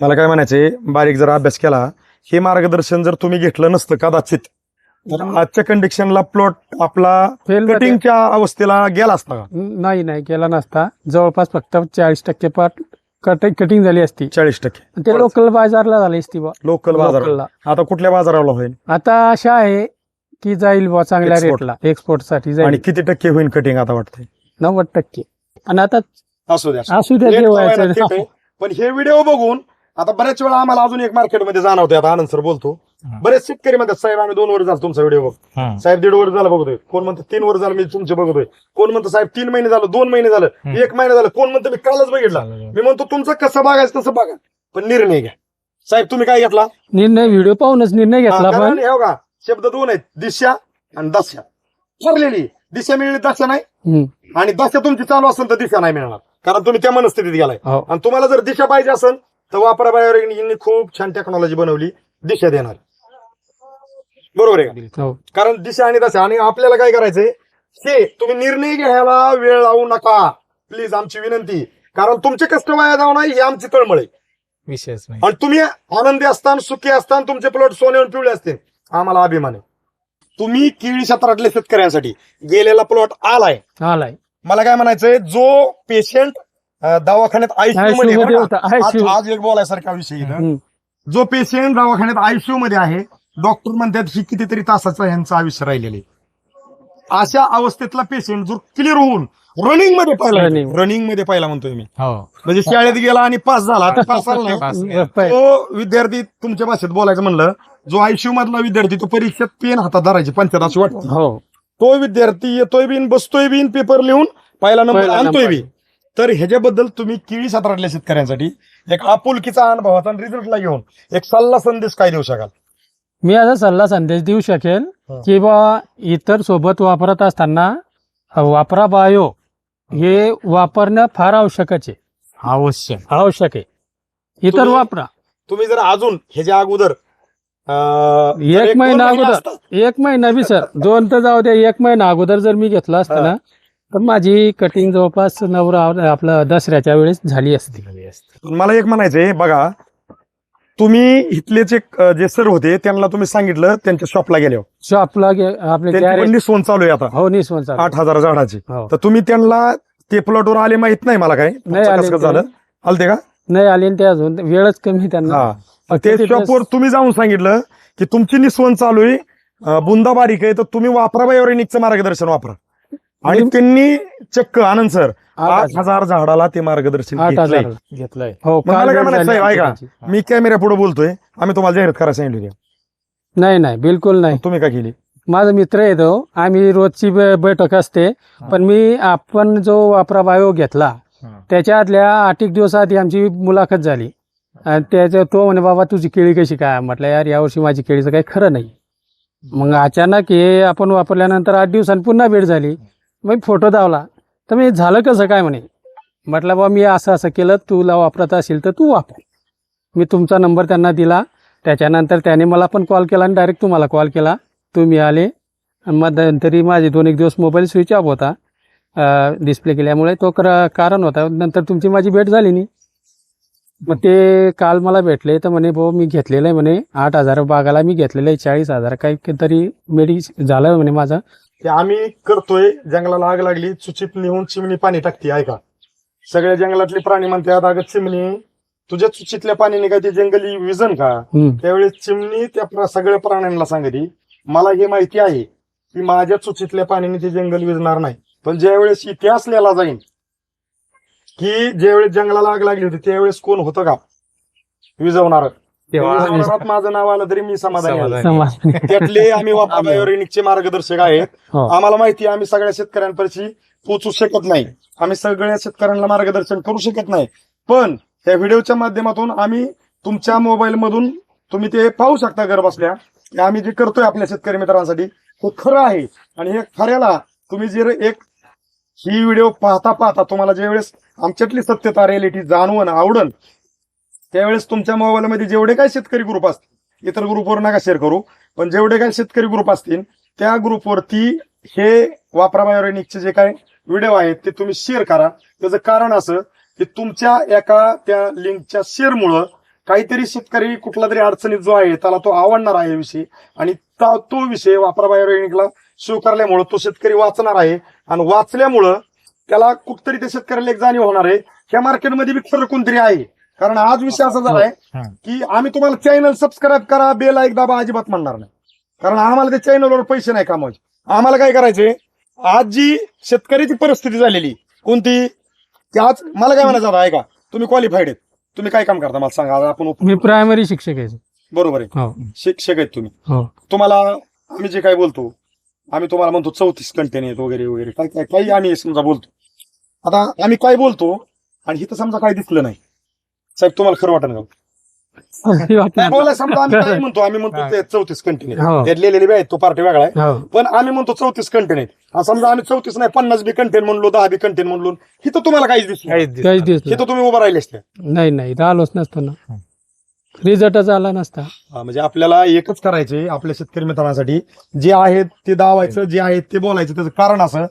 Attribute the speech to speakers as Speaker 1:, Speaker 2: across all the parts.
Speaker 1: मला काय म्हणायचंय बारीक जर अभ्यास केला. हे मार्गदर्शन जर तुम्ही घेतलं नसतं कदाचित तर आजच्या कंडिशनला प्लॉट आपला
Speaker 2: फेल
Speaker 1: कटिंगच्या अवस्थेला गेला असता का?
Speaker 2: नाही नाही केला नसता. जवळपास फक्त चाळीस टक्के पाट कटिंग कटिंग झाली असती.
Speaker 1: चाळीस टक्के.
Speaker 2: ते लोकल बाजारला झाली असती बा
Speaker 1: लोकल बाजार
Speaker 2: लोकलला.
Speaker 1: आता कुठल्या बाजाराला होईल?
Speaker 2: आता अशा आहे की जाईल बा चांगल्या. रेटला एक्सपोर्टसाठी
Speaker 1: आणि
Speaker 2: जाईल
Speaker 1: किती टक्के होईल कटिंग आता वाटतंय?
Speaker 2: नव्वद टक्के. आणि आता
Speaker 1: असू द्या.
Speaker 2: असू द्या.
Speaker 1: पण हे व्हिडिओ बघून आता बऱ्याच वेळा आम्हाला अजून एक मार्केटमध्ये जाणवते आता आनंद सर बोलतो. बरेच शेतकरी म्हणतात साहेब आम्ही दोन वर्ष झालं तुमचा व्हिडिओ बघ. साहेब दीड वर्ष झालं बघतोय. कोण म्हणतं तीन वर्ष झालं मी तुमचे बघतोय. कोण म्हणतं साहेब तीन महिने झालं दोन महिने झालं. एक महिना झालं कोण म्हणतं मी कालच बघितला. मी म्हणतो तुमचं कसं बघायचं तसं बघा. पण निर्णय घ्या. साहेब तुम्ही काय घेतला?
Speaker 2: निर्णय व्हिडिओ पाहूनच निर्णय घेतला पण
Speaker 1: हे बघा शब्द दोन आहेत दिशा आणि दशा. ठरलेली दिशा मिळली दशा नाही. आणि दशा तुमची चालू असेल तर दिशा नाही मिळणार. कारण तुम्ही त्या मनस्थितीत गेलाय.
Speaker 2: हो.
Speaker 1: आणि तुम्हाला जर दिशा पाहिजे असेल तर वापरा बायोरेंनी खूप छान टेक्नॉलॉजी बनवली दिशा देणार. बरोबर आहे का?
Speaker 2: हो.
Speaker 1: कारण दिशा आणि दशा आणि आपल्याला काय करायचंय? हे तुम्ही निर्णय घ्यायला वेळ लावू नका. प्लीज आमची विनंती. कारण तुमचे कष्ट वाया जाऊ नये ही आमची तळमळ आहे.
Speaker 3: नाही.
Speaker 1: आणि तुम्ही आनंदी असताना सुखी असताना तुमचे प्लॉट सोन्यावर पिवळे असतील. आम्हाला अभिमान आहे. तुम्ही केळी क्षेत्रातल्या शेतकऱ्यांसाठी गेलेला प्लॉट आलाय.
Speaker 2: आलाय.
Speaker 1: मला काय म्हणायचंय? जो पेशंट दवाखान्यात आयसीयू मध्ये आहे बरं का? आज एक बोलायसारखा विषय.
Speaker 2: हम्म.
Speaker 1: जो पेशंट दवाखान्यात आयसीयू मध्ये आहे डॉक्टर म्हणतात ही कितीतरी तासाचं यांचं आयुष्य राहिलेले अशा अवस्थेतला पेशंट जो क्लिअर होऊन रनिंगमध्ये पाहिला
Speaker 2: Running.
Speaker 1: रनिंगमध्ये पाहिला म्हणतोय मी.
Speaker 3: हो.
Speaker 1: म्हणजे शाळेत गेला आणि पास झाला. पास झाला नाही. तो विद्यार्थी तुमच्या भाषेत बोलायचं म्हणलं जो आयसीयू मधला विद्यार्थी तो परीक्षेत पेन हातात धरायची पंचायत अशी वाटते.
Speaker 2: हो.
Speaker 1: तो विद्यार्थी येतोय बिन बसतोय बिन पेपर लिहून पहिला नंबर
Speaker 2: पहिला
Speaker 1: आणतोय
Speaker 2: number.
Speaker 1: बी तर ह्याच्याबद्दल तुम्ही केळी क्षेत्रातल्या शेतकऱ्यांसाठी एक आपुलकीचा अनुभवाचा रिझल्टला घेऊन एक सल्ला संदेश काय देऊ शकाल?
Speaker 2: मी असा सल्ला संदेश देऊ शकेल. की बा इतर सोबत वापरत असताना वापरा बायो हे वापरणं फार आवश्यकच आहे.
Speaker 3: आवश्यक.
Speaker 2: आवश्यक आहे. इतर
Speaker 1: तुम्ही-
Speaker 2: वापरा.
Speaker 1: तुम्ही जर अजून ह्याच्या अगोदर अं, जर
Speaker 2: एक
Speaker 1: दोन
Speaker 2: महिना
Speaker 1: महिने
Speaker 2: अगोदर
Speaker 1: असता-
Speaker 2: एक महिना बी सर. दोन तर जाऊ द्या एक महिना अगोदर जर मी घेतला असता ना तर माझी कटिंग जवळपास नवरा आपलं दसऱ्याच्या वेळेस झाली असती.
Speaker 1: मला एक म्हणायचंय बघा तुम्ही इथलेच एक अं, जे सर होते त्यांना तुम्ही सांगितलं त्यांच्या शॉपला गेले हो.
Speaker 2: शॉपला आपले
Speaker 1: पण चालू आहे आता.
Speaker 2: हो निस्वन चालू.
Speaker 1: आठ हजार झाडाची.
Speaker 2: हो.
Speaker 1: तर तुम्ही त्यांना ते प्लॉटवर आले माहीत नाही मला काय?
Speaker 2: नाही.
Speaker 1: झालं? आलते का?
Speaker 2: नाही आले ते अजून वेळच कमी त्यांना.
Speaker 1: हा. ते शॉपवर तुम्ही जाऊन सांगितलं की तुमची निस्वंत चालू आहे. बुंदा बारीक आहे तर तुम्ही वापरा बायोरेनिकचं मार्गदर्शन वापरा. आणि त्यांनी चक्क आनंद सर
Speaker 2: आठ हजार-
Speaker 1: झाडाला ते मार्गदर्शन
Speaker 2: आठ
Speaker 1: घेतलंय.
Speaker 2: हजार
Speaker 3: घेतलंय.
Speaker 2: हो
Speaker 1: मग मला
Speaker 2: काल
Speaker 1: काय
Speaker 2: वेळ
Speaker 1: म्हणायचं
Speaker 2: झाली.
Speaker 1: आहे, ऐका.
Speaker 2: त्यांची.
Speaker 1: मी कॅमेऱ्या पुढे बोलतोय. आम्ही तुम्हाला जाहिरात करायला सांगितली.
Speaker 2: नाही नाही बिलकुल नाही.
Speaker 1: तुम्ही काय केली?
Speaker 2: माझा मित्र येतो आम्ही रोजची ब- बैठक असते. पण मी आपण जो वापरा बायो घेतला त्याच्या आदल्या आठ एक दिवस आधी आमची मुलाखत झाली. आणि त्याच्या तो म्हणे बाबा तुझी केळी कशी काय? म्हटलं यार यावर्षी माझी केळीचं काही खरं नाही. मग अचानक हे आपण वापरल्यानंतर आठ दिवसांनी पुन्हा भेट झाली. मग फोटो दावला. तर मी झालं कसं काय? म्हणे. म्हटलं बा मी असं असं केलं. तुला वापरत असेल तर तू वापर. मी तुमचा नंबर त्यांना दिला. त्याच्यानंतर त्याने मला पण कॉल केला आणि डायरेक्ट तुम्हाला कॉल केला. तुम्ही आले. आणि मध्यंतरी माझे दोन एक दिवस मोबाईल स्विच ऑफ होता. डिस्प्ले केल्यामुळे तो कर कारण होता. नंतर तुमची माझी भेट झाली नाही. मग ते काल मला भेटले. तर म्हणे भाऊ मी घेतलेलं आहे. म्हणे आठ हजार बागाला मी घेतलेलं आहे. चाळीस हजार काही तरी मेडिस झालं म्हणे माझं.
Speaker 1: ते आम्ही करतोय. जंगलाला आग लागली चुचित निहून चिमणी पाणी टाकते ऐका. सगळ्या जंगलातले प्राणी म्हणतात अगं चिमणी तुझ्या चुचितल्या पाण्याने काय ते जंगली विजन का. त्यावेळेस चिमणी त्या सगळ्या प्राण्यांना सांगते मला हे माहिती आहे की माझ्या चुचीतल्या पाण्याने ते जंगल विजणार नाही. पण ज्यावेळेस इतिहास लिहिला जाईल की ज्यावेळेस जंगलाला आग लागली होती त्यावेळेस कोण होतं का? विजवणार. विजवणारात माझं नाव आलं तरी मी समाधानी आहे.
Speaker 2: समाज
Speaker 1: त्यातले आम्ही वापरण्याचे मार्गदर्शक आहेत.
Speaker 2: हो.
Speaker 1: आम्हाला माहिती आहे आम्ही सगळ्या शेतकऱ्यांपर्यंत पोहोचू शकत नाही. आम्ही सगळ्या शेतकऱ्यांना मार्गदर्शन करू शकत नाही. पण या व्हिडिओच्या माध्यमातून आम्ही तुमच्या मोबाईल मधून तुम्ही ते पाहू शकता घर बसल्या की आम्ही जे करतोय आपल्या शेतकरी मित्रांसाठी ते खरं आहे. आणि हे खऱ्याला तुम्ही जर एक ही व्हिडिओ पाहता पाहता तुम्हाला ज्यावेळेस आमच्यातली सत्यता रियालिटी जाणवण आवडन त्यावेळेस तुमच्या मोबाईलमध्ये जेवढे काय शेतकरी ग्रुप असतील इतर ग्रुपवर नका शेअर करू पण जेवढे काय शेतकरी ग्रुप असतील त्या ग्रुपवरती हे वापरा बायोरेनिकचे जे काय व्हिडिओ आहेत ते तुम्ही शेअर करा. त्याचं कारण असं की तुमच्या एका त्या लिंकच्या शेअरमुळं काहीतरी शेतकरी कुठला तरी अडचणीत जो आहे त्याला तो आवडणार आहे विषय आणि तो विषय वापरा बायोरेनिकला स्वीकारल्यामुळं तो शेतकरी वाचणार आहे. आणि वाचल्यामुळं त्याला कुठतरी त्या शेतकऱ्याला एक जाणीव होणार आहे ह्या मार्केटमध्ये बी खरं कोणतरी आहे. कारण आज विषय असा झालाय
Speaker 3: हा.
Speaker 1: की आम्ही तुम्हाला चॅनल सबस्क्राईब करा बेल एक दाबा अजिबात म्हणणार नाही. कारण आम्हाला त्या चॅनलवर पैसे नाही कमवायचे. आम्हाला काय करायचंय आज जी शेतकऱ्याची परिस्थिती झालेली कोणती? की आज मला काय म्हणायचं आता ऐका तुम्ही क्वालिफाईड आहेत. तुम्ही काय काम करता? मला सांगा आज आपण
Speaker 2: मी प्रायमरी शिक्षक आहे.
Speaker 1: बरोबर आहे.
Speaker 2: हो.
Speaker 1: शिक्षक आहेत तुम्ही.
Speaker 2: हो.
Speaker 1: तुम्हाला आम्ही जे काय बोलतो आम्ही तुम्हाला म्हणतो चौतीस कंटेन आहेत वगैरे वगैरे. काय काय काही आम्ही समजा बोलतो. आता आम्ही काय बोलतो आणि इथं समजा काय दिसलं नाही. साहेब तुम्हाला खरं वाटत का? नाही बोला समजा आम्ही काय म्हणतो आम्ही म्हणतो ते चौतीस कंटेन
Speaker 2: हो.
Speaker 1: आहेत त्यात लिहिलेले बी आहेत तो पार्टी वेगळा आहे.
Speaker 2: हो.
Speaker 1: पण आम्ही म्हणतो चौतीस कंटेन आहेत हा समजा आम्ही चौतीस नाही पन्नास बी कंटेन म्हणलो दहा बी कंटेन म्हणलो इथं तुम्हाला काहीच दिसलं
Speaker 3: काहीच दिसत
Speaker 2: काहीच
Speaker 3: नाही.
Speaker 2: दिसलं
Speaker 1: इथं तुम्ही उभं राहिले असते
Speaker 2: नाही. नाही आलोच नसतो ना.
Speaker 3: हं.
Speaker 2: रिझल्टच आला नसता.
Speaker 1: हा, म्हणजे आपल्याला एकच करायचे आपल्या शेतकरी मित्रांसाठी. जे आहेत ते दावायचं जे आहेत ते बोलायचं. त्याचं कारण असं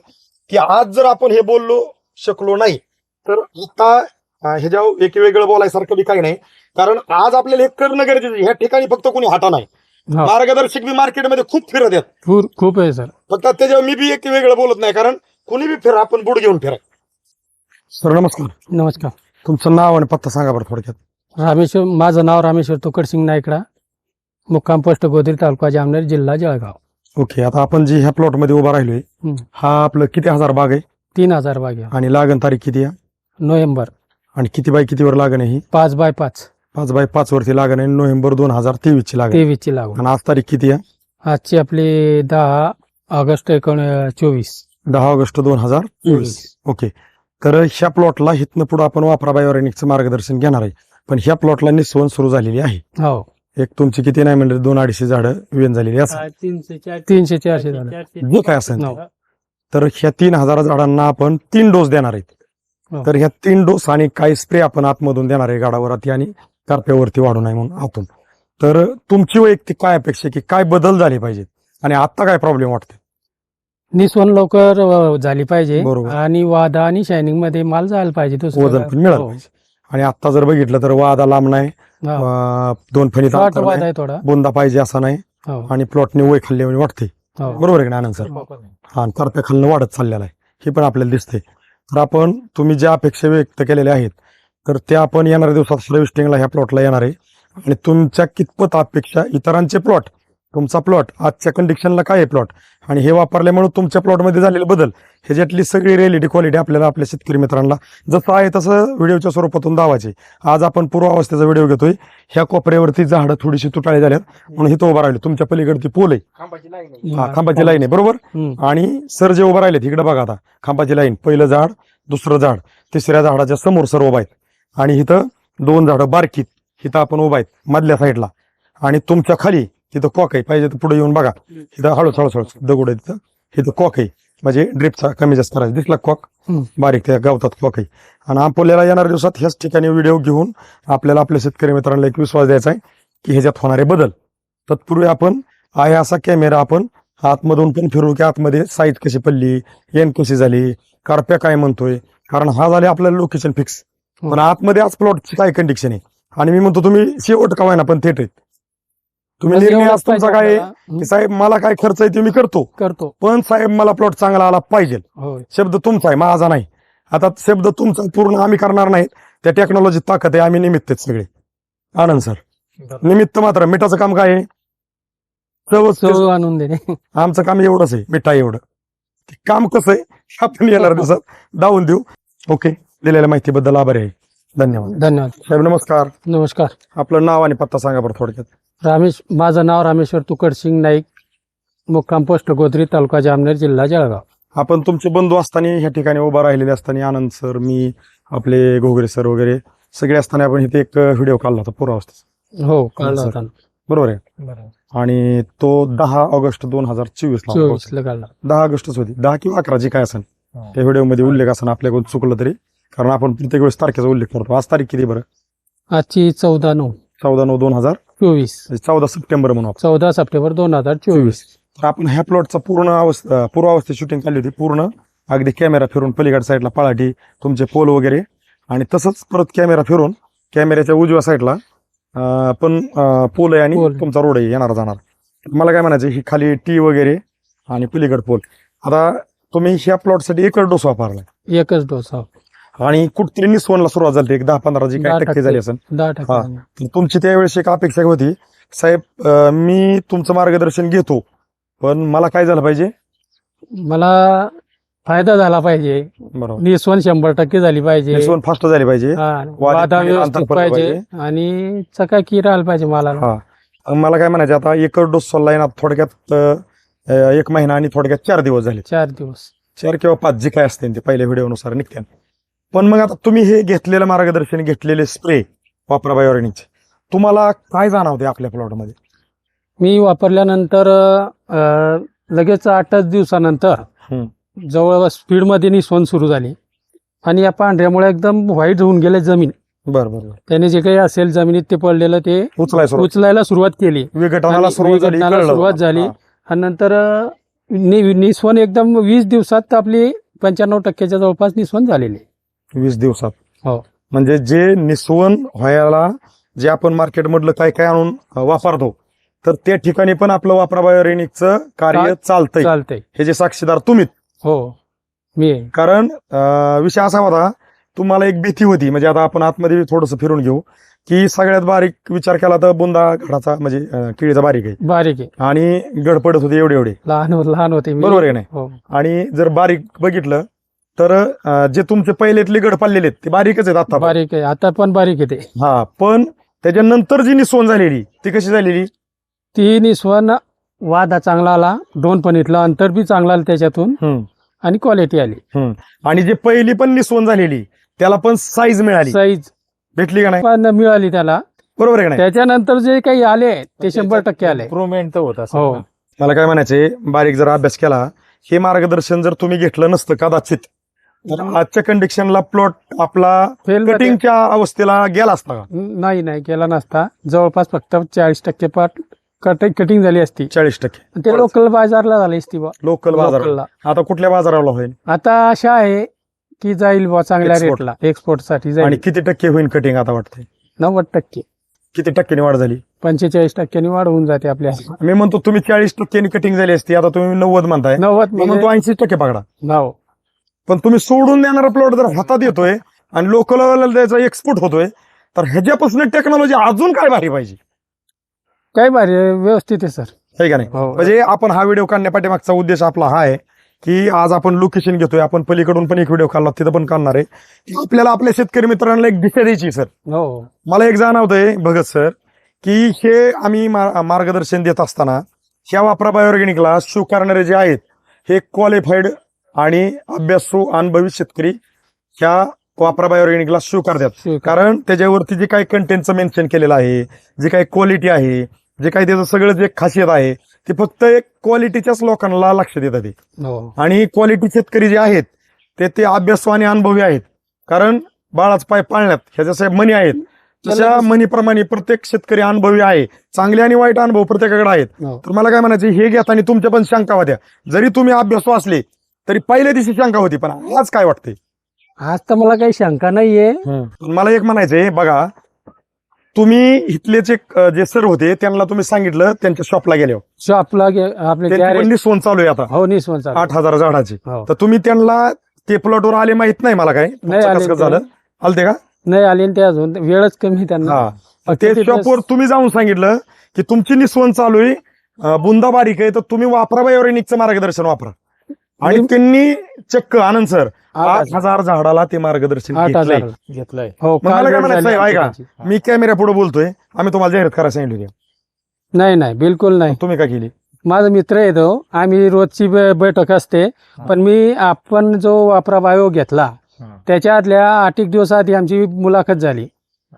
Speaker 1: की आज जर आपण हे बोललो शकलो नाही तर आता अं, ह्याच्यावर एक वेगळं बोलायसारखं बी काही नाही. कारण आज आपल्याला हे करणं गरजेचं आहे. ह्या ठिकाणी फक्त कोणी हाटा नाही.
Speaker 2: हो.
Speaker 1: मार्गदर्शक बी मार्केटमध्ये खूप फिरत आहेत.
Speaker 2: खूप खूप आहे सर.
Speaker 1: फक्त त्याच्यावर मी बी एक वेगळं बोलत नाही. कारण कुणी बी फिरा आपण बुड घेऊन फिरा सर नमस्कार.
Speaker 2: नमस्कार.
Speaker 1: तुमचं नाव आणि पत्ता सांगा बरं थोडक्यात.
Speaker 2: रामेश्वर माझं नाव रामेश्वर तुकडसिंग नायकडा. मुक्काम पोस्ट गोदरी तालुका जामनेर जिल्हा जळगाव.
Speaker 1: ओके आता आपण जी ह्या प्लॉटमध्ये उभा राहिलोय
Speaker 2: हं.
Speaker 1: हा आपलं किती हजार बाग आहे?
Speaker 2: तीन हजार बागे
Speaker 1: आणि लागण तारीख किती आहे?
Speaker 2: नोव्हेंबर.
Speaker 1: आणि किती बाय कितीवर लागण आहे ही?
Speaker 2: पाच बाय पाच.
Speaker 1: पाच बाय पाच वरती लागण आहे. नोव्हेंबर दोन हजार तेवीस ची लागण.
Speaker 2: तेवीस ची लागवड
Speaker 1: आणि आज तारीख किती आहे?
Speaker 2: आजची आपली दहा ऑगस्ट एकोण चोवीस.
Speaker 1: दहा ऑगस्ट दोन हजार चोवीस ओके. तर ह्या प्लॉटला हिथनं पुढे आपण वापरा बायोरेनिकचं मार्गदर्शन घेणार आहे. पण ह्या प्लॉटला निस्वन सुरू झालेली आहे.
Speaker 2: हो.
Speaker 1: एक तुमची किती नाही म्हणजे दोन अडीचशे झाडं वेन झालेली असं.
Speaker 2: तीनशे चारशे. झालं
Speaker 1: जे काय असेल
Speaker 2: हो.
Speaker 1: तर ह्या तीन हजार झाडांना आपण तीन डोस देणार आहेत. तर ह्या तीन डोस आणि काही स्प्रे आपण आतमधून देणार आहे गाडावरती आणि कार्प्यावरती वाढू नये म्हणून आतून. तर तुमची वैयक्तिक काय अपेक्षा की काय बदल झाले पाहिजेत? आणि आता काय प्रॉब्लेम वाटते
Speaker 2: निस्वन लवकर झाली पाहिजे.
Speaker 1: बरोबर.
Speaker 2: आणि वादा आणि शायनिंगमध्ये माल जायला पाहिजे दुसरं
Speaker 1: वजन पण मिळालं
Speaker 2: हो.
Speaker 1: पाहिजे. आणि आता जर बघितलं तर वादा लांब नाही.
Speaker 2: हो.
Speaker 1: दोन फणीत
Speaker 2: थोडा.
Speaker 1: बुंदा पाहिजे असा नाही.
Speaker 2: हो.
Speaker 1: आणि प्लॉटने वय खाल्ले वाटते
Speaker 2: हो.
Speaker 1: बरोबर आहे की नाही आनंद सर हा. करप्या खालनं वाढत चाललेला आहे. हे पण आपल्याला दिसते तर आपण तुम्ही ज्या अपेक्षा व्यक्त केलेल्या आहेत तर त्या आपण येणाऱ्या दिवसात सर्विस्टिंगला ह्या प्लॉटला येणार आहे. आणि तुमच्या कितपत अपेक्षा इतरांचे प्लॉट तुमचा प्लॉट आजच्या कंडिशनला काय आहे प्लॉट आणि हे वापरल्यामुळे तुमच्या प्लॉटमध्ये झालेले बदल ह्याच्यातली सगळी रिअलिटी क्वालिटी आपल्याला आपल्या शेतकरी मित्रांना जसं आहे तसं व्हिडिओच्या स्वरूपातून दावायचे. आज आपण पूर्वावस्थेचा व्हिडिओ घेतोय. ह्या कोपऱ्यावरती झाडं थोडीशी तुटाळी झाल्यात. म्हणून इथं उभं राहिलो. तुमच्या पलीकडे ती पोल आहे. हा, खांबाची लाईन आहे. बरोबर. आणि सर जे उभं राहिलेत इकडे बघा आता. खांबाची लाईन पहिलं झाड दुसरं झाड तिसऱ्या झाडाच्या समोर सर उभा आहेत. आणि इथं दोन झाडं बारकीत. इथं आपण उभा आहेत मधल्या साईडला आणि तुमच्या खाली तिथं कॉक आहे. पाहिजे तर पुढे येऊन बघा. इथं हळूच हळूच हळूच दगड आहे तिथं. इथं कॉक आहे. म्हणजे ड्रिपचा कमी जास्त करायचा दिसला कॉक. बारीक त्या गवतात कॉक आहे. आणि आपल्याला येणाऱ्या दिवसात ह्याच ठिकाणी व्हिडिओ घेऊन आपल्याला आपल्या शेतकरी मित्रांना एक विश्वास द्यायचा आहे की ह्याच्यात होणारे बदल. तत्पूर्वी आपण आहे असा कॅमेरा आपण आतमधून पण फिरू की आतमध्ये साईज कशी पडली एन कशी झाली कारप्या काय म्हणतोय. कारण हा झाले आपल्याला लोकेशन फिक्स पण आतमध्ये आज प्लॉटची काय कंडिशन आहे? आणि मी म्हणतो तुम्ही शेवट का ना पण थेट आहेत. तुम्ही
Speaker 2: बस
Speaker 1: निर्णय आज तुमचा काय आहे?
Speaker 2: आपल्याला.
Speaker 1: की साहेब मला काय खर्च आहे ते मी करतो.
Speaker 2: करतो.
Speaker 1: पण साहेब मला प्लॉट चांगला आला पाहिजे.
Speaker 2: होय.
Speaker 1: शब्द तुमचा आहे माझा नाही. आता शब्द तुमचा पूर्ण आम्ही करणार नाहीत. त्या टेक्नॉलॉजी ताकद आहे आम्ही निमित्त आहेत सगळे. आनंद सर. निमित्त मात्र. मिठाचं काम काय आहे? चव
Speaker 2: चव आणून देणे.
Speaker 1: आमचं काम एवढंच आहे. मिठा एवढं. ते काम कसं आहे? हे आपण येणार दिवसात दावून देऊ. ओके दिलेल्या माहितीबद्दल आभारी आहे. धन्यवाद.
Speaker 2: धन्यवाद.
Speaker 1: साहेब नमस्कार.
Speaker 2: नमस्कार.
Speaker 1: आपलं नाव आणि पत्ता सांगा बरं थोडक्यात.
Speaker 2: रामेश माझं नाव रामेश्वर तुकडसिंग नाईक मुक्काम पोस्ट गोदरी तालुका जामनेर जिल्हा जळगाव.
Speaker 1: आपण तुमचे बंधू असताना ह्या ठिकाणी उभा राहिलेले असताना आनंद सर मी आपले घोगरे सर वगैरे सगळे असताना आपण इथे एक व्हिडिओ काढला होता पूर्वावस्थेचा
Speaker 2: हो काढला. होता.
Speaker 1: बरोबर आहे? आणि तो दहा ऑगस्ट दोन हजार चोवीस दहा ऑगस्टच होती. दहा किंवा अकरा जी काय असेल त्या व्हिडिओमध्ये उल्लेख असेल आपल्याकडून चुकलं तरी. कारण आपण प्रत्येक वेळेस तारखेचा उल्लेख करतो. आज तारीख किती बरं?
Speaker 2: आजची चौदा नऊ.
Speaker 1: चौदा नऊ दोन हजार
Speaker 2: चोवीस.
Speaker 1: चौदा सप्टेंबर म्हणून.
Speaker 2: चौदा सप्टेंबर दोन हजार चोवीस.
Speaker 1: तर आपण ह्या प्लॉटचा पूर्ण अवस्था पूर्वावस्थेत शूटिंग काढली होती. पूर्ण अगदी कॅमेरा फिरून पलीकडच्या साईडला पळाटी तुमचे पोल वगैरे. आणि तसंच परत कॅमेरा फिरून कॅमेऱ्याच्या उजव्या साईडला पण पूल आहे आणि. तुमचा रोड आहे येणार जाणार. मला काय म्हणायचं ही खाली टी वगैरे आणि पलीकड पूल आता तुम्ही ह्या प्लॉटसाठी एकच डोस वापरलाय.
Speaker 2: एकच डोस
Speaker 1: आणि कुठतरी निस्वनला सुरुवात झाली एक दहा पंधरा जी काही टक्के. झाली असेल. हा. तुमची त्यावेळेस एक अपेक्षा होती. साहेब मी तुमचं मार्गदर्शन घेतो पण मला काय झालं पाहिजे?
Speaker 2: मला फायदा झाला पाहिजे.
Speaker 1: बरोबर.
Speaker 2: निस्वन शंभर टक्के झाली पाहिजे.
Speaker 1: निस्वन फास्ट झाली पाहिजे. वादा
Speaker 2: व्यवस्थित पाहिजे आणि चकाकी राहिला पाहिजे मला
Speaker 1: हा. मला काय म्हणायचं आता एकच डोस सोडलाय ना थोडक्यात एक महिना आणि थोडक्यात चार दिवस झाले
Speaker 2: चार दिवस.
Speaker 1: चार किंवा पाच जे काय असते ते पहिल्या व्हिडिओनुसार निघते पण मग आता तुम्ही हे घेतलेलं मार्गदर्शन घेतलेले स्प्रे वापरा बायोरेनिकचे तुम्हाला काय जाणवते आपल्या प्लॉटमध्ये
Speaker 2: मी वापरल्यानंतर अं, लगेच आठच दिवसानंतर
Speaker 1: हम्म.
Speaker 2: जवळ स्पीडमध्ये निस्वन सुरू झाली आणि या पांढऱ्यामुळे एकदम व्हाईट होऊन गेले जमीन
Speaker 1: बरं बरं
Speaker 2: त्याने जे काही असेल जमिनीत ते पडलेलं ते
Speaker 1: उचलाय
Speaker 2: उचलायला सुरुवात केली
Speaker 1: विघटनाला
Speaker 2: आणि
Speaker 1: सुरुवात झाली
Speaker 2: विघटनाला
Speaker 1: कळलं.
Speaker 2: सुरुवात झाली.
Speaker 1: हा.
Speaker 2: आणि नंतर अं, नि- निस्वन एकदम वीस दिवसात आपली पंच्याण्णव टक्क्याच्या जवळपास निस्वन झालेली
Speaker 1: वीस दिवसात.
Speaker 2: हो.
Speaker 1: म्हणजे जे निस्वन व्हायला जे आपण मार्केटमधलं काय काय आणून वापरतो तर त्या ठिकाणी पण आपलं वापरा बायोरेनिकचं कार्य चालतंय.
Speaker 2: चालतंय.
Speaker 1: हे जे साक्षीदार तुम्हीच
Speaker 2: हो. मी आहे.
Speaker 1: कारण अं, विषय असा होता तुम्हाला एक भीती होती म्हणजे आता आपण आतमध्ये थोडंसं फिरून घेऊ की सगळ्यात बारीक विचार केला तर बुंदा घडाचा म्हणजे अं, केळीचा बारीक आहे.
Speaker 2: बारीक आहे.
Speaker 1: आणि गड पडत होते एवढे एवढे
Speaker 2: लहान लहान होते मी.
Speaker 1: बरोबर आहे नाही?
Speaker 2: हो.
Speaker 1: आणि जर बारीक बघितलं तर जे तुमचे पहिलेतले गड पडलेले आहेत ते बारीकच आहेत आता
Speaker 2: बारीक आहे. आता पण बारीक आहे ते.
Speaker 1: हा पण त्याच्यानंतर जी निसवण झालेली ती कशी झालेली?
Speaker 2: ती निस्वन वादा चांगला आला दोन पण इथलं अंतर बी चांगलं आलं त्याच्यातून.
Speaker 1: हम्म.
Speaker 2: आणि क्वालिटी आली.
Speaker 1: आणि जे पहिली पण निसवण झालेली त्याला पण साईज मिळाली.
Speaker 2: साईज
Speaker 1: भेटली का नाही?
Speaker 2: पण मिळाली त्याला.
Speaker 1: बरोबर आहे का नाही?
Speaker 2: त्याच्यानंतर जे काही आले ते शंभर टक्के आले.
Speaker 3: इम्प्रुव्हमेंट तर होत
Speaker 2: हो.
Speaker 3: असं
Speaker 1: मला काय म्हणायचंय बारीक जर अभ्यास केला. हे मार्गदर्शन जर तुम्ही घेतलं नसतं कदाचित तर आजच्या कंडिशनला प्लॉट आपला
Speaker 2: फेल
Speaker 1: कटिंगच्या अवस्थेला गेला असता का?
Speaker 2: नाही नाही केला नसता. जवळपास फक्त चाळीस टक्के पाट कटिंग कटिंग झाली असती.
Speaker 1: चाळीस टक्के.
Speaker 2: ते लोकल बाजारला झाली असती बा
Speaker 1: लोकल बाजार.
Speaker 2: लोकलला.
Speaker 1: आता कुठल्या बाजाराला होईल?
Speaker 2: आता अशा आहे की जाईल बा चांगल्या. रेटला एक्सपोर्टसाठी
Speaker 1: आणि
Speaker 2: जाईल
Speaker 1: किती टक्के होईल कटिंग आता वाटतंय?
Speaker 2: नव्वद टक्के.
Speaker 1: किती टक्क्यांनी वाढ झाली?
Speaker 2: पंचेचाळीस टक्क्यांनी वाढ होऊन जाते आपल्या.
Speaker 1: मी म्हणतो तुम्ही चाळीस टक्क्यांनी कटिंग झाली असती आता तुम्ही नव्वद म्हणताय.
Speaker 2: नव्वद
Speaker 1: म्हणतो ऐंशी टक्के पकडा.
Speaker 2: नाव
Speaker 1: पण तुम्ही सोडून देणारा प्लॉट जर हातात येतोय आणि लोकल त्याचा एक्सपोर्ट होतोय तर ह्याच्यापासून टेक्नॉलॉजी अजून काय भारी पाहिजे?
Speaker 2: काय भारी आहे, व्यवस्थित आहे सर.
Speaker 1: आहे का नाही?
Speaker 2: हो.
Speaker 1: म्हणजे आपण हा व्हिडिओ काढण्यापाठीमागचा उद्देश आपला हा आहे की आज आपण लोकेशन घेतोय आपण पलीकडून पण एक व्हिडिओ काढला तिथं पण काढणार आहे. की आपल्याला आपल्या शेतकरी मित्रांना एक दिशा द्यायची सर.
Speaker 2: हो.
Speaker 1: मला एक जाणवतंय भगत सर की हे आम्ही मा- मार्गदर्शन देत असताना ह्या वापरा बायोऑर्गॅनिकला स्वीकारणारे जे आहेत हे क्वालिफाईड आणि अभ्यासू अनुभवी शेतकरी ह्या वापरा बायोऑर्गॅनिकला
Speaker 2: स्वीकार.
Speaker 1: कारण त्याच्यावरती जे काही कंटेंटचं मेन्शन केलेलं आहे जे काही क्वालिटी आहे जे काही त्याचं सगळं जे खासियत आहे ते फक्त एक क्वालिटीच्याच लोकांना लक्ष देतात ते.
Speaker 2: हो.
Speaker 1: आणि क्वालिटी शेतकरी जे आहेत ते ते अभ्यासू आणि अनुभवी आहेत. कारण बाळाच पाय पाळण्यात ह्या जशा मनी आहेत. तशा मनीप्रमाणे प्रत्येक शेतकरी अनुभवी आहे. चांगले आणि वाईट अनुभव प्रत्येकाकडे आहेत.
Speaker 2: हो.
Speaker 1: तर मला काय म्हणायचं हे घेताना तुमच्या पण शंका होत्या. जरी तुम्ही अभ्यासू असले तरी पहिल्या दिवशी शंका होती पण आज काय वाटते
Speaker 2: आज तर मला काही शंका नाहीये.
Speaker 1: मला एक म्हणायचंय बघा तुम्ही इथले जे जे सर होते त्यांना तुम्ही सांगितलं त्यांच्या शॉपला गेले
Speaker 2: शॉपला
Speaker 1: निस्वण चालू आहे आता.
Speaker 2: हो निस्वन चालू.
Speaker 1: आठ हजार झाडाची.
Speaker 2: हो.
Speaker 1: तर तुम्ही त्यांना ते प्लॉटवर आले माहीत नाही मला काय? कसं. झालं? आलते का?
Speaker 2: नाही आले ते अजून वेळच कमी त्यांना.
Speaker 1: ते शॉपवर तुम्ही जाऊन सांगितलं की तुमची निस्वण चालू आहे बुंदा बारीक आहे तर तुम्ही वापरा बायोरेनिकचं मार्गदर्शन वापरा. आणि त्यांनी चक्क आनंद सर
Speaker 2: आठ हजार-
Speaker 1: झाडाला ते मार्गदर्शन
Speaker 2: आठ
Speaker 1: घेतलंय.
Speaker 2: हजार
Speaker 3: घेतलंय.
Speaker 2: हो
Speaker 1: मला काय म्हणायचं ऐका. मी कॅमेरा पुढे बोलतोय. आम्ही तुम्हाला जाहिरात करायला सांगितली
Speaker 2: नाही नाही बिलकुल नाही.
Speaker 1: तुम्ही काय केली?
Speaker 2: माझा मित्र आहे तो. आम्ही रोजची बैठक असते. पण मी आपण जो वापरा बायो घेतला. त्याच्या आदल्या आठ एक दिवस आधी आमची मुलाखत झाली.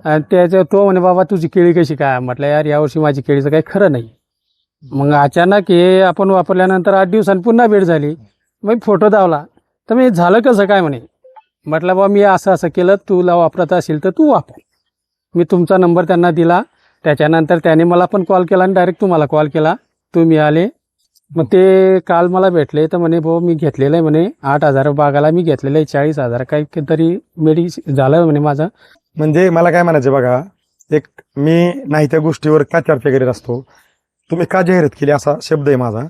Speaker 2: आणि त्याच्या तो म्हणे बाबा तुझी केळी कशी काय म्हटलं यार यावर्षी माझी केळीचं काही खरं नाही. मग अचानक हे आपण वापरल्यानंतर आठ दिवसांनी पुन्हा भेट झाली. मग फोटो दावला. तर मी झालं कसं? काय? म्हणे. म्हटलं बा मी असं असं केलं. तुला वापरत असेल तर तू वापर. मी तुमचा नंबर त्यांना दिला. त्याच्यानंतर त्याने मला पण कॉल केला आणि डायरेक्ट तुम्हाला कॉल केला. तुम्ही आले. मग ते काल मला भेटले. तर म्हणे भाऊ मी घेतलेलं आहे. म्हणे आठ हजार बागाला मी घेतलेलं आहे. चाळीस हजार काही तरी मेडी झालं म्हणे माझं.
Speaker 1: म्हणजे मला काय म्हणायचं बघा एक मी नाही त्या गोष्टीवर का चर्चा करीत असतो? तुम्ही का जाहिरात केली? असा शब्द आहे माझा.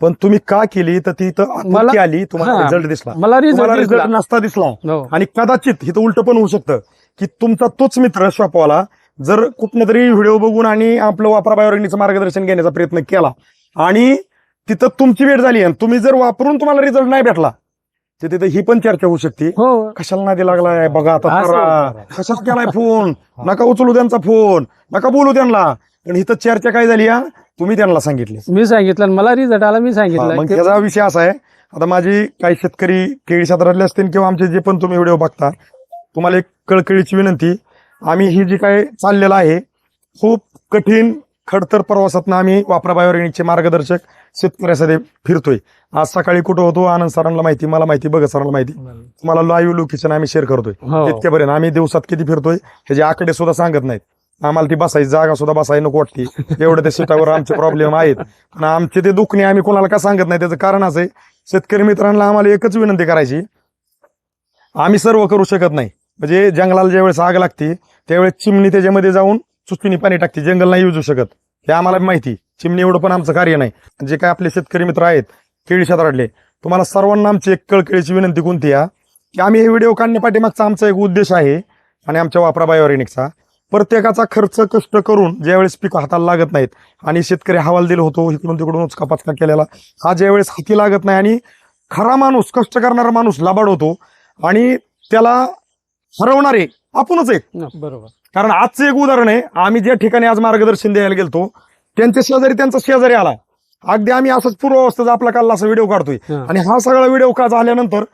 Speaker 1: पण तुम्ही का केली? तर ती
Speaker 2: मला-
Speaker 1: आपुलकी आली तुम्हाला
Speaker 2: हा.
Speaker 1: रिझल्ट दिसला.
Speaker 2: मला
Speaker 1: तुम्हाला
Speaker 2: रिझल्ट
Speaker 1: रिझल्ट नसता दिसला.
Speaker 2: हो.
Speaker 1: आणि कदाचित इथं उलट पण होऊ शकतं की तुमचा तोच मित्र शॉपवाला जर कुठनं तरी व्हिडिओ बघून आणि आपलं वापरा बायोरेग्नीचं मार्गदर्शन घेण्याचा प्रयत्न केला आणि तिथं तुमची वेळ झाली आणि तुम्ही जर वापरून तुम्हाला रिझल्ट नाही भेटला तर तिथं ही पण चर्चा होऊ शकते.
Speaker 2: हो.
Speaker 1: कशाला नादी लागलाय? बघा आता
Speaker 2: असं-
Speaker 1: करा. कशाच केलाय फोन? नका उचलू त्यांचा फोन. नका बोलू त्यांना. पण इथं चर्चा काय झाली हा? तुम्ही त्यांना सांगितली.
Speaker 2: मी सांगितलं आणि मला रिझल्ट आला मी
Speaker 1: हा,
Speaker 2: सांगितलं.
Speaker 1: मग
Speaker 2: की-
Speaker 1: त्याचा विषय असा आहे आता माझी काही शेतकरी केळी क्षेत्रातले असतील किंवा आमचे जे पण तुम्ही व्हिडिओ बघता तुम्हाला एक कळकळीची विनंती आम्ही ही जी काय चाललेलं आहे खूप कठीण खडतर प्रवासातनं आम्ही वापरा बायोरेनिकचे मार्गदर्शक शेतकऱ्यासाठी फिरतोय. आज सकाळी कुठं होतो आनंद सरांना माहिती मला माहिती बघत सरांना माहिती. तुम्हाला लाईव्ह लोकेशन आम्ही शेअर करतोय.
Speaker 2: हो.
Speaker 1: इतक्यापर्यंत आम्ही दिवसात किती फिरतोय ह्याचे आकडे सुद्धा सांगत नाहीत. आम्हाला ती बसायची जागा सुद्धा बसायला नको वाटते. एवढं त्या सीटावर आमचे प्रॉब्लेम आहेत. पण आमचे ते दुखणे आम्ही कोणाला का सांगत नाही? त्याचं कारण असं आहे शेतकरी मित्रांना आम्हाला एकच विनंती करायची आम्ही सर्व करू शकत नाही. म्हणजे जंगलाला ज्यावेळेस आग लागते त्यावेळेस चिमणी त्याच्यामध्ये जाऊन चुचकीने पाणी टाकते जंगल नाही युजू शकत. हे आम्हाला माहिती. चिमणी एवढं पण आमचं कार्य नाही. जे काय आपले शेतकरी मित्र आहेत केळी क्षेत्रातले तुम्हाला सर्वांना आमची एक कळकळीची विनंती कोणती आहे? की आम्ही हे व्हिडिओ काढण्यापाठीमागचा आमचा एक उद्देश आहे आणि आमच्या वापरा बायोरेनिकचा प्रत्येकाचा खर्च कष्ट करून ज्यावेळेस पीक हाताला लागत नाहीत आणि शेतकरी हवालदिल होतो इकडून तिकडून उचका पाचका केलेला हा ज्यावेळेस हाती लागत नाही आणि खरा माणूस कष्ट करणारा माणूस लाबाड होतो आणि त्याला हरवणारे आपणच आहे
Speaker 2: बरोबर.
Speaker 1: कारण आजचं एक उदाहरण आहे आम्ही ज्या ठिकाणी आज मार्गदर्शन द्यायला गेलतो त्यांच्या शेजारी त्यांचा शेजारी आला. अगदी आम्ही असंच पूर्वावस्थेचा आपला काल असा व्हिडिओ काढतोय. आणि हा सगळा व्हिडिओ का झाल्यानंतर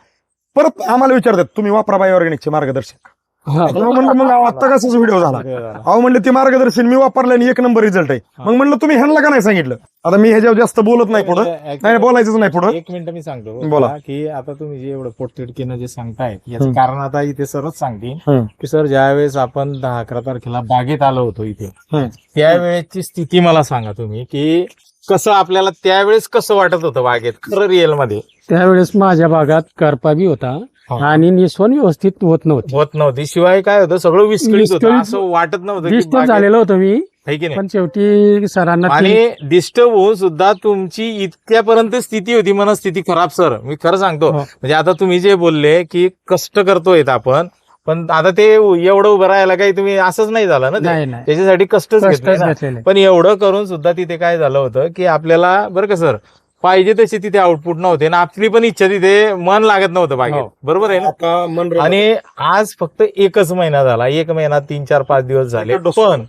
Speaker 1: परत आम्हाला विचारतात तुम्ही वापरा बाय ऑर्गॅनिकचे मार्गदर्शक
Speaker 2: हा.
Speaker 1: अहो म्हणलं मग आता कसाच व्हिडिओ झाला अहो म्हणलं ते मार्गदर्शन मी वापरलं आणि एक नंबर रिझल्ट आहे मग म्हणलं तुम्ही ह्यांना का नाही सांगितलं आता मी ह्याच्यावर जास्त बोलत नाही पुढं नाही बोलायचंच नाही पुढं
Speaker 3: एक मिनिट मी सांगतो
Speaker 1: बोला.
Speaker 3: की आता तुम्ही जे एवढं पोटतिडकीनं जे सांगताय. याचं कारण आता इथे सरच सांगतील. की सर ज्यावेळेस आपण दहा अकरा तारखेला बागेत आलो होतो इथे
Speaker 1: हम्म.
Speaker 3: त्यावेळेसची स्थिती मला सांगा तुम्ही की कसं आपल्याला त्यावेळेस कसं वाटत होतं बागेत खरं रिअलमध्ये
Speaker 2: त्यावेळेस माझ्या भागात करपा बी होता. आणि निस्वन व्यवस्थित होत नव्हती.
Speaker 3: होत नव्हती. शिवाय काय होतं सगळं विस्कळीत होतं.
Speaker 2: विस्कळीत-
Speaker 3: असं वाटत नव्हतं की
Speaker 2: डिस्टर्ब
Speaker 3: बागेत-
Speaker 2: झालेलं होतं मी.
Speaker 3: है की नाही?
Speaker 2: पण शेवटी सरांना ती-
Speaker 3: आणि डिस्टर्ब होऊन सुद्धा तुमची इतक्यापर्यंत स्थिती होती मनस्थिती खराब सर. मी खरं सांगतो.
Speaker 2: हो.
Speaker 3: म्हणजे आता तुम्ही जे बोलले की कष्ट करतोय आपण पण आता ते एवढं उभं राहायला काही तुम्ही असंच नाही झालं ना ते.
Speaker 2: नाही नाही.
Speaker 3: त्याच्यासाठी कष्टच घेतले
Speaker 2: कष्टच
Speaker 3: ना.
Speaker 2: घेतलेले.
Speaker 3: पण एवढं करून सुद्धा तिथे काय झालं होतं की आपल्याला बरं का सर? पाहिजे तसे तिथे आउटपुट नव्हते ना आपली पण इच्छा तिथे मन लागत नव्हतं बागेत.
Speaker 2: हो.
Speaker 3: बरोबर आहे ना? आणि आज फक्त एकच महिना झाला. एक महिना तीन चार पाच दिवस झाले. पण.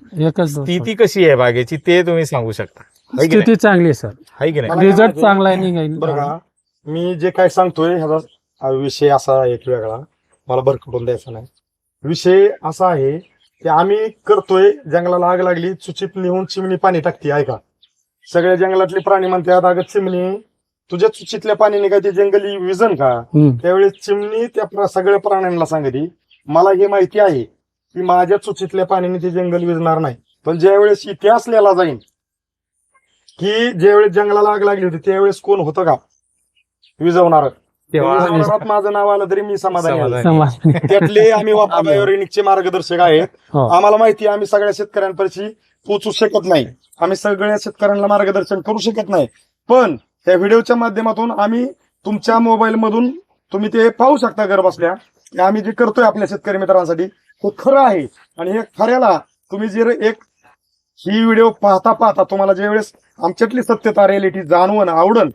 Speaker 3: स्थिती कशी आहे बागेची ते तुम्ही सांगू शकता. है?
Speaker 2: स्थिती चांगली आहे सर.
Speaker 3: है की नाही?
Speaker 2: रिझल्ट चांगला आहे
Speaker 1: बरं
Speaker 2: निघाल
Speaker 1: का मी जे काय सांगतोय ह्याचा हा विषय असा एक वेगळा. मला भरकटून द्यायचा नाही. विषय असा आहे की आम्ही करतोय जंगलाला आग लागली चुचित निहून चिमणी पाणी टाकते ऐका. सगळ्या जंगलातले प्राणी म्हणतात अगं चिमणी तुझ्या चुचीतल्या पाण्याने काय ते जंगली विजन का
Speaker 2: हम्म.
Speaker 1: त्यावेळेस चिमणी त्या प्रा- सगळ्या प्राण्यांना सांगते मला हे माहिती आहे की माझ्या चुचीतल्या पाण्याने ते जंगल विजणार नाही पण ज्यावेळेस इतिहास लिहिला जाईल की ज्यावेळेस जंगलाला आग लागली होती त्यावेळेस कोण होतं का विजवणार
Speaker 3: तेव्हा
Speaker 1: माझं नाव आलं तरी मी समाधानी आहे.
Speaker 3: समाधानी.
Speaker 2: समाज
Speaker 1: त्यातले आम्ही वापरण्याचे मार्गदर्शक आहेत
Speaker 2: हो.
Speaker 1: आम्हाला माहिती आहे आम्ही सगळ्या शेतकऱ्यांपाशी पोचू शकत नाही. आम्ही सगळ्या शेतकऱ्यांना मार्गदर्शन करू शकत नाही. पण या व्हिडिओच्या माध्यमातून आम्ही तुमच्या मोबाईल मधून तुम्ही ते पाहू शकता घर बसल्या आम्ही जे करतोय आपल्या शेतकरी मित्रांसाठी हे खरं आहे. आणि हे खऱ्याला तुम्ही जर एक ही व्हिडिओ पाहता पाहता तुम्हाला ज्यावेळेस आमच्यातली सत्यता रियालिटी जाणवण आवडल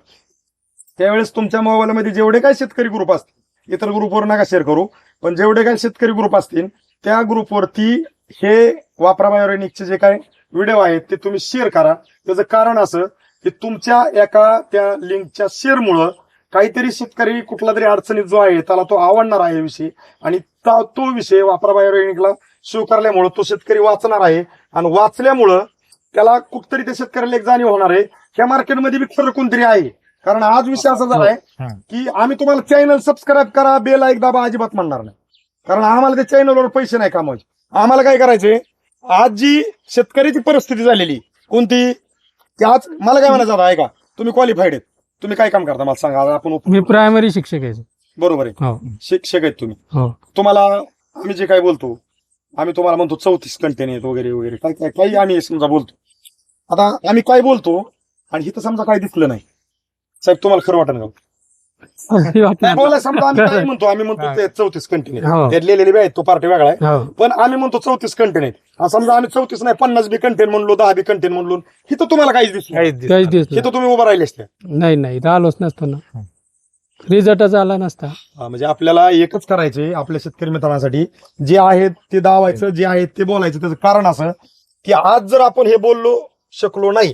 Speaker 1: त्यावेळेस तुमच्या मोबाईलमध्ये जेवढे काही शेतकरी ग्रुप असतील इतर ग्रुपवर नका शेअर करू पण जेवढे काही शेतकरी ग्रुप असतील त्या ग्रुपवरती हे वापरा बायोरेनिकचे जे काही व्हिडिओ आहेत ते तुम्ही शेअर करा. त्याचं कारण असं की तुमच्या एका त्या लिंकच्या शेअरमुळं काहीतरी शेतकरी कुठला तरी अडचणीत जो आहे त्याला तो आवडणार आहे विषय. आणि ता- विषय वापरा बायोरेनिकला स्वीकारल्यामुळं तो शेतकरी वाचणार आहे. आणि वाचल्यामुळं त्याला कुठतरी त्या शेतकऱ्याला एक जाणीव होणार आहे. ह्या मार्केटमध्ये बी खरं कोणतरी आहे. कारण आज विषय असा झालाय
Speaker 3: हा.
Speaker 1: की आम्ही तुम्हाला चॅनल सबस्क्राईब करा बेल ऐक दाबा अजिबात म्हणणार नाही. कारण आम्हाला त्या चॅनलवर पैसे नाही कमवायचे. आम्हाला काय करायचे आज जी शेतकऱ्याची परिस्थिती झालेली कोणती? की आज मला काय म्हणायचं आता ऐका तुम्ही क्वालिफाईड आहेत. तुम्ही काय काम करता? मला सांगा आज आपण
Speaker 2: मी प्रायमरी शिक्षक आहे.
Speaker 1: बरोबर आहे.
Speaker 2: हो.
Speaker 1: शिक्षक आहेत तुम्ही.
Speaker 2: हो.
Speaker 1: तुम्हाला आम्ही जे काय बोलतो आम्ही तुम्हाला म्हणतो चौतीस कंटेन आहेत वगैरे वगैरे. काय काय काही आम्ही समजा बोलतो. आता आम्ही काय बोलतो आणि इथं समजा काय दिसलं नाही. साहेब तुम्हाला खरं वाटेल का? नाही बोला समजा आम्ही काय म्हणतो आम्ही म्हणतो ते चौतीस कंटेन
Speaker 2: हो.
Speaker 1: त्यात लिहिलेले बी आहेत तो पार्टी वेगळा आहे.
Speaker 2: हो.
Speaker 1: पण आम्ही म्हणतो चौतीस कंटेन आहेत हा समजा आम्ही चौतीस नाही पन्नास बी कंटेन म्हणलो दहा बी कंटेन म्हणलो इथं तुम्हाला काहीच दिसलं नाही.
Speaker 3: काहीच दिसत
Speaker 2: काहीच. दिसत
Speaker 1: इथं तुम्ही उभं राहिले असते.
Speaker 2: नाही. नाही राहिलोच नसतो ना. रिझल्टच आला नसता.
Speaker 1: हा, म्हणजे आपल्याला एकच करायचे आपल्या शेतकरी मित्रांसाठी. जे आहेत ते दावायचं जे आहेत ते बोलायचं. त्याचं कारण असं की आज जर आपण हे बोललो शकलो नाही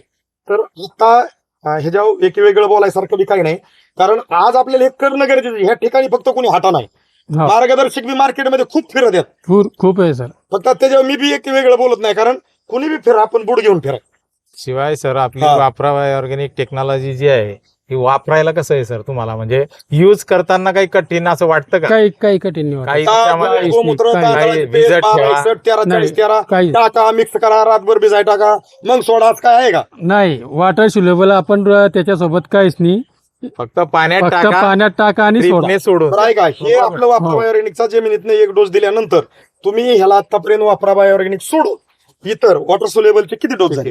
Speaker 1: तर आता अं, ह्याच्यावर एक वेगळं बोलायसारखं बी काही नाही. कारण आज आपल्याला हे करणं गरजेचं आहे. ह्या ठिकाणी फक्त कोणी हाटा नाही.
Speaker 2: हो.
Speaker 1: मार्गदर्शक बी मार्केटमध्ये खूप फिरत आहेत.
Speaker 2: खूप खूप आहे सर.
Speaker 1: फक्त त्याच्यावर मी बी एक वेगळं बोलत नाही कारण कुणी बी फिरा आपण बुड घेऊन फिरा
Speaker 3: शिवाय सर आपली
Speaker 1: हा.
Speaker 3: वापरावा ऑर्गॅनिक टेक्नॉलॉजी जी आहे ही वापरायला कसं आहे सर तुम्हाला? म्हणजे युज करताना काही कठीण असं वाटतं का?
Speaker 2: काही काही कठीण नाही वाटत.
Speaker 3: काही
Speaker 1: आता
Speaker 3: त्याच्यामध्ये
Speaker 2: काहीच
Speaker 1: गोमूत्र,
Speaker 2: नाही,
Speaker 1: तांदळाची
Speaker 3: काही
Speaker 1: पेस्ट,
Speaker 3: भिजत ठेवा.
Speaker 1: 62, तेरा
Speaker 2: नाही.
Speaker 1: चाळीस तेरा.
Speaker 2: काही
Speaker 1: टाका मिक्स करा रातभर भिजाय टाका. मग सोडा आज काय आहे का?
Speaker 2: नाही वॉटर सुलेबल आपण र- त्याच्यासोबत काहीच नाही.
Speaker 3: फक्त पाण्यात
Speaker 2: फक्त
Speaker 3: टाका
Speaker 2: पाण्यात टाका आणि सोडा.
Speaker 3: ड्रिपने सोडून.
Speaker 1: बरं आहे का हे आपलं वापरा
Speaker 2: हो.
Speaker 1: बायोऑर्गॅनिकचा जमिनीतनं एक डोस दिल्यानंतर तुम्ही ह्याला आतापर्यंत वापरा बायोऑर्गॅनिक सोडून इतर वॉटर सोलेबलचे किती डोस झाले?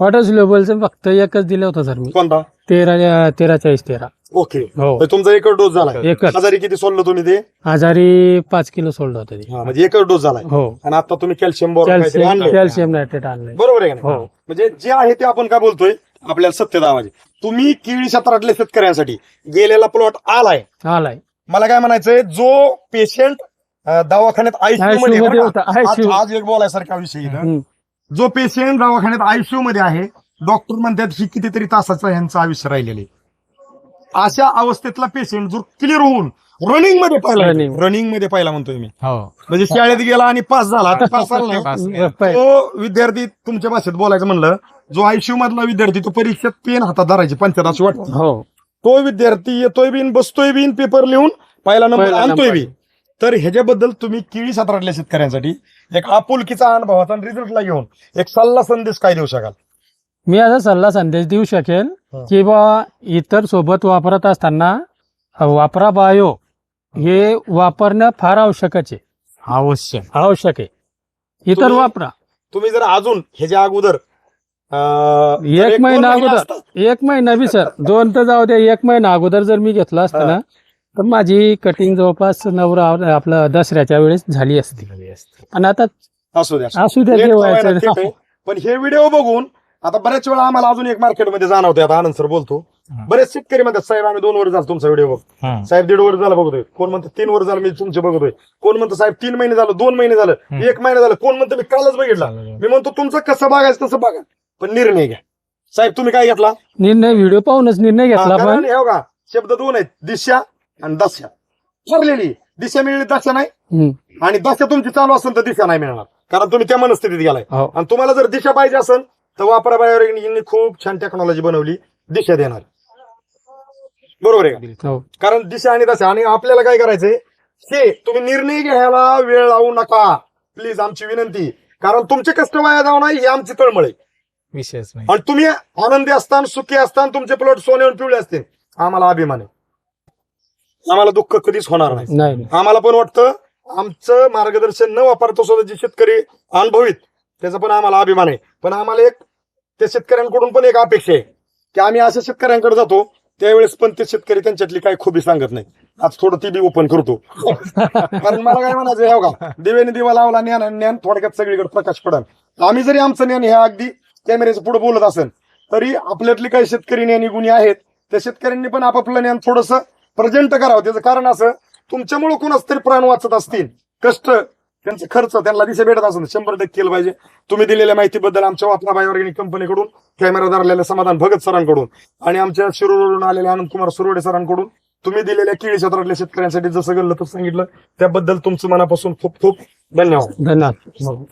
Speaker 2: वॉटर सुलेबलचं फक्त एकच दिलं होतं सर मी.
Speaker 1: कोणता?
Speaker 2: तेरा तेरा चाळीस तेरा.
Speaker 1: ओके.
Speaker 2: हो.
Speaker 1: म्हणजे तुमचा एकच डोस झाला.
Speaker 2: एकच.
Speaker 1: आजारी किती सोडलं तुम्ही ते?
Speaker 2: आजारी पाच किलो सोडलं होतं ते.
Speaker 1: हा, म्हणजे एकच डोस झालाय.
Speaker 2: हो.
Speaker 1: आणि आता तुम्ही कॅल्शियम
Speaker 2: कॅल्शियम नायट्रेट आणलंय.
Speaker 1: बरोबर आहे का नाही?
Speaker 2: हो.
Speaker 1: म्हणजे जे आहे ते आपण काय बोलतोय? आपल्याला सत्य दावाचे तुम्ही केळी क्षेत्रातल्या शेतकऱ्यांसाठी गेलेला प्लॉट आलाय.
Speaker 2: आलाय.
Speaker 1: मला काय म्हणायचंय जो पेशंट दवाखान्यात आयसीयू मध्ये
Speaker 2: ICU
Speaker 1: आहे आज
Speaker 2: ICU.
Speaker 1: आज एक बोलायसारखा विषय
Speaker 2: हम्म.
Speaker 1: जो पेशंट दवाखान्यात आयसीयू मध्ये आहे डॉक्टर म्हणतात ही कितीतरी तासाचं यांचं आयुष्य राहिलेले अशा अवस्थेतला पेशंट जो क्लिअर होऊन रनिंगमध्ये पाहिला
Speaker 2: Running.
Speaker 1: रनिंगमध्ये पाहिला म्हणतोय मी.
Speaker 3: हो.
Speaker 1: म्हणजे शाळेत गेला आणि पास झाला आता पास झाला नाही.
Speaker 3: पास
Speaker 2: पाय-
Speaker 1: तो विद्यार्थी तुमच्या भाषेत बोलायचं म्हणलं जो आयसीयू मधला विद्यार्थी तो परीक्षेत पेन हातात धरायची पंचायत अशी वाटते.
Speaker 2: हो.
Speaker 1: तो विद्यार्थी येतोय बिन बसतोय बिन पेपर लिहून पहिला नंबर
Speaker 2: पहिला
Speaker 1: आणतोय
Speaker 2: नंबर.
Speaker 1: बी. तर ह्याच्याबद्दल तुम्ही केळी क्षेत्रातल्या शेतकऱ्यांसाठी एक आपुलकीचा अनुभवाचा रिझल्टला घेऊन एक सल्ला संदेश काय देऊ शकाल?
Speaker 2: मी असा सल्ला संदेश देऊ शकेल
Speaker 1: हा.
Speaker 2: की बा इतर सोबत वापरत असताना वापरा बायो. हे वापरणं फार आवश्यकच आहे.
Speaker 3: आवश्यक.
Speaker 2: आवश्यक आहे. इतर
Speaker 1: तुम्ही-
Speaker 2: वापरा.
Speaker 1: तुम्ही जर अजून ह्याच्या अगोदर
Speaker 2: एक महिना अगोदर एक महिना बी सर. दोन तर जाऊ द्या एक महिना अगोदर जर मी घेतला असतं ना तर माझी कटिंग जवळपास नवरा आपलं दसऱ्याच्या वेळेस झाली असती. आणि आता
Speaker 1: असू द्या.
Speaker 2: असू द्या
Speaker 1: आहे. पण हे व्हिडिओ बघून आता बऱ्याच वेळा आम्हाला अजून एक मार्केटमध्ये जाणवते आता आनंद सर बोलतो. बरेच शेतकरी म्हणतात साहेब आम्ही दोन वर्ष झालं तुमचा व्हिडिओ बघ. साहेब दीड वर्ष झालं बघतोय. कोण म्हणतं तीन वर्ष झालं मी तुमचे बघतोय. कोण म्हणतं साहेब तीन महिने झालं दोन महिने झालं. एक महिना झालं कोण म्हणतं मी कालच बघितला. मी म्हणतो तुमचं कसं बघायचं तसं बघा. पण निर्णय घ्या. साहेब तुम्ही काय घेतला?
Speaker 2: निर्णय व्हिडिओ पाहूनच निर्णय
Speaker 1: हा,
Speaker 2: घेतला
Speaker 1: कारण
Speaker 2: पण
Speaker 1: हे बघा शब्द दोन आहेत दिशा आणि दशा. ठरलेली. दिशा मिळली दशा नाही.
Speaker 2: हम्म.
Speaker 1: आणि दशा तुमची चालू असेल तर दिशा नाही मिळणार. कारण तुम्ही त्या मनस्थितीत गेलाय.
Speaker 2: हो.
Speaker 1: आणि तुम्हाला जर दिशा पाहिजे असेल तर वापरा बायोरेग्निकनी खूप छान टेक्नॉलॉजी बनवली. दिशा देणार. बरोबर आहे का?
Speaker 2: हो.
Speaker 1: कारण दिशा आणि दशा. आणि आपल्याला काय करायचंय? हे तुम्ही निर्णय घ्यायला वेळ लावू नका. प्लीज आमची विनंती. कारण तुमचे कष्ट वाया जाऊ नये ही आमची तळमळ आहे.
Speaker 3: विशेष नाही.
Speaker 1: आणि तुम्ही आनंदी असताना सुखी असताना तुमचे प्लॉट सोन्यावर पिवळे असतील. आम्हाला अभिमान आहे. आम्हाला दुःख कधीच होणार नाही.
Speaker 2: नाही नाही.
Speaker 1: आम्हाला पण वाटतं आमचं मार्गदर्शन न वापरता सुद्धा जे शेतकरी अनुभवित त्याचा पण आम्हाला अभिमान आहे. पण आम्हाला एक त्या शेतकऱ्यांकडून पण एक अपेक्षा आहे की आम्ही अशा शेतकऱ्यांकडे जातो त्यावेळेस पण ते शेतकरी त्यांच्यातली काही खुबी सांगत नाही. आज थोडं ती बी ओपन करतो. कारण मला काय म्हणायचं हे बघा दिव्याने दिवा लावला ज्ञान आणि ज्ञान थोडक्यात सगळीकडे प्रकाश पडल. आम्ही जरी आमचं ज्ञान हे अगदी कॅमेऱ्याच्या पुढे बोलत असेल तरी आपल्यातली काही शेतकरी ज्ञानी गुणी आहेत त्या शेतकऱ्यांनी पण आपापलं ज्ञान थोडस प्रजंट करावं. त्याचं कारण असं तुमच्यामुळे कोणाच तरी प्राण वाचत असतील. कष्ट त्यांचा खर्च त्यांना दिशा भेटत असेल शंभर टक्के केलं पाहिजे. तुम्ही दिलेल्या माहितीबद्दल आमच्या वापरा बाय ऑर्गॅनिक कंपनीकडून कॅमेरादार आलेल्या समाधान भगत सरांकडून आणि आमच्या शिरोडून आलेल्या आनंद कुमार सुरवडे सरांकडून तुम्ही दिलेल्या केळी क्षेत्रातल्या शेतकऱ्यांसाठी जसं घडलं तसं सांगितलं. त्याबद्दल तुमचं मनापासून खूप खूप धन्यवाद.
Speaker 2: धन्यवाद.